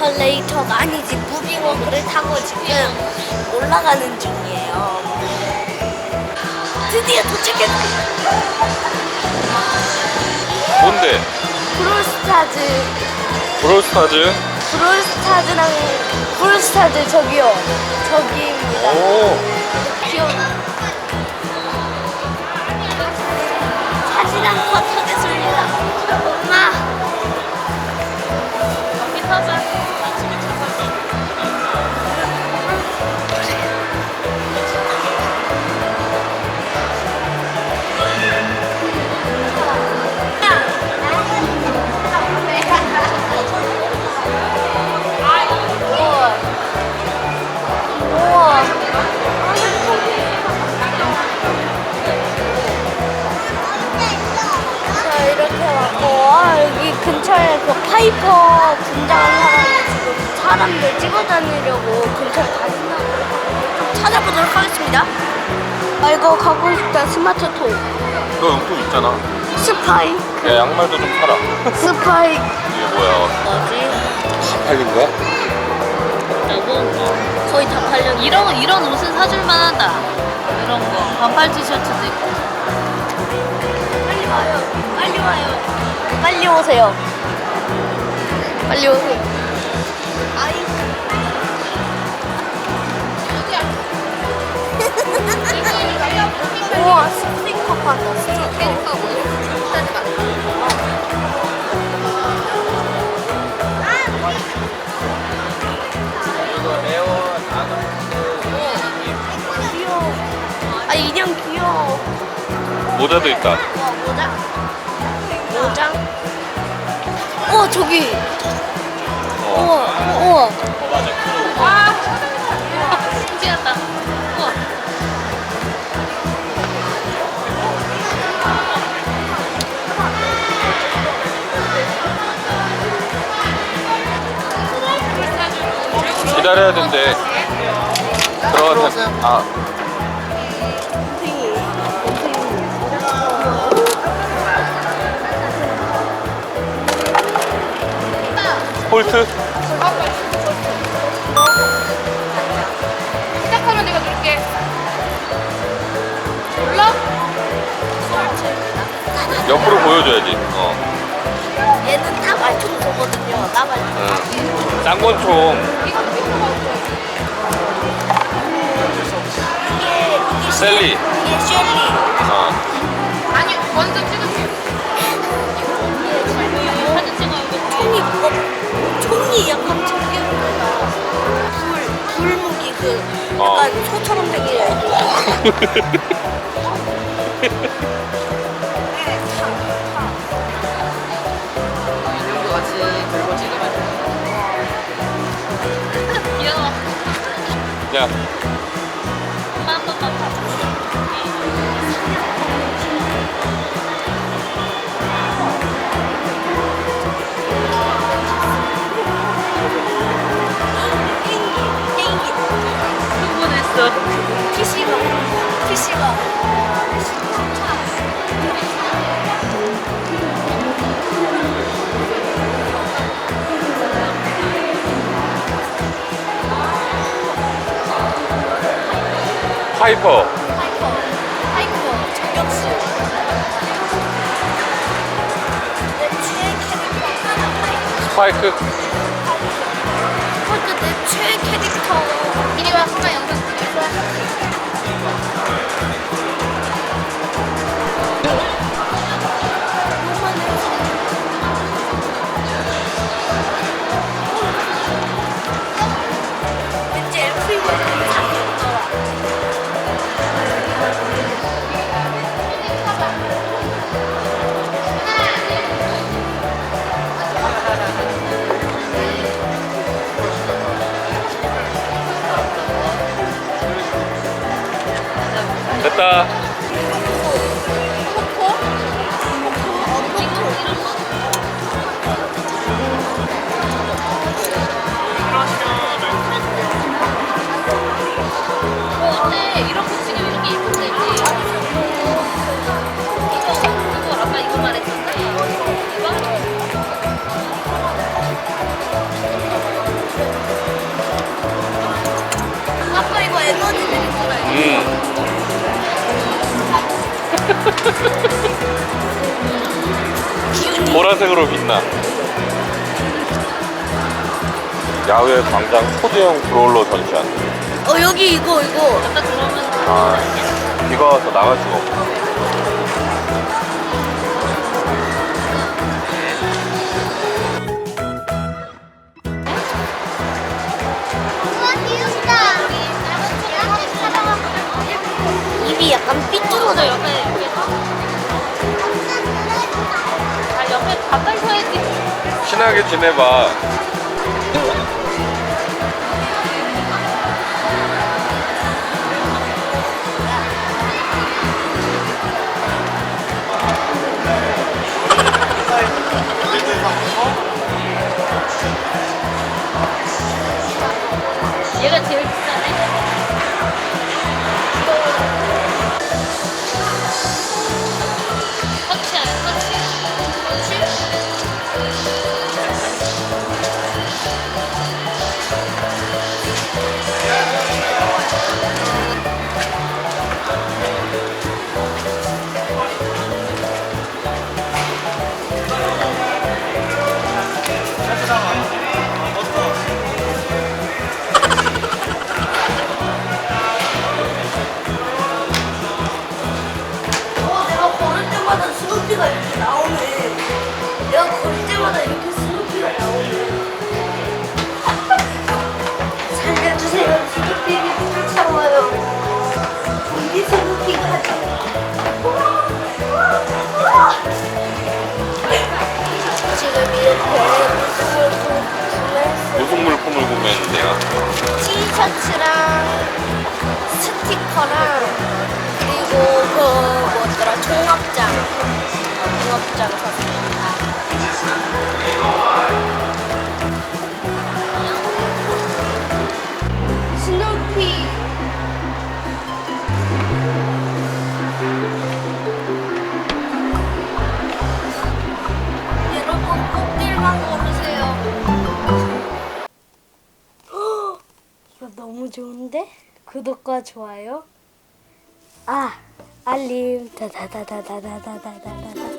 에스컬레이터가 아니지 무빙워크를 타고 지금 올라가는 중이에요. 드디어 도착했습니다. 뭔데? 브롤스타즈, 브롤스타즈? 브롤스타즈랑 브롤스타즈 저기요. 저기입니다. 오. 귀여워. 사람이 지금 사람들 찍어 다니려고 근처에 다닌다고 좀 찾아보도록 하겠습니다. 아, 이거 갖고 싶다. 스마트 톡. 너 용돈 있잖아. 스파이크. 야, 양말도 좀 사라. 스파이크. 이게 뭐야? 뭐지? 다 팔린 거야? 라고? 거의 다 팔려. 이런 이런 옷은 사줄만하다. 이런 거 반팔 티셔츠도 있고. 빨리 와요. 빨리 와요. 빨리 오세요. 빨리 오세요. 우와 스티커 스티커. 아 인형 귀여워. 모자도 있다. 와 모자. 모자. 우와 저기. 어. 우와 우와. 와, 신기하다. 우와. 기다려야 된대. 들어가서. 아, 홀트? 시작하면 내가 줄게. 몰라? 옆으로 보여줘야지. 어. 얘는 따발총소거든요. 따발총. 응. 쌍권총. 이게 이게 셀리. 이게 셸리. 어. 아니, 먼저 찍을게. 사진 찍어요. 총이 무겁. 총이 약간 챙겨보다. 불 불무기 그 어. 약간 소처럼 생긴. 거 같이 들고 찍으면 귀여워. 야, 흥분했어. PC가 PC가 파이퍼. 파이퍼 파이퍼 저격수. 내 최애 캐릭터 하나 파이퍼. 스파이크. 그것도 내 최애 캐릭터. 이리 와, 하나 영 됐다. 음. 보라색으로 빛나. 야외 광장 초대형 브롤러 전시한. 어 여기 이거 이거 아까 들어오면 아, 비가 와서 나갈 수가 없어. 친하게 지내봐. 얘가 제일 비싸네 무슨 물품을 구매했는데요? 티셔츠랑 스티커랑 그리고 그 뭐더라 종합장 종합장 샀습니다. 너무 좋은데? 구독과 좋아요. 아, 알림. 다다다다다다다다다다.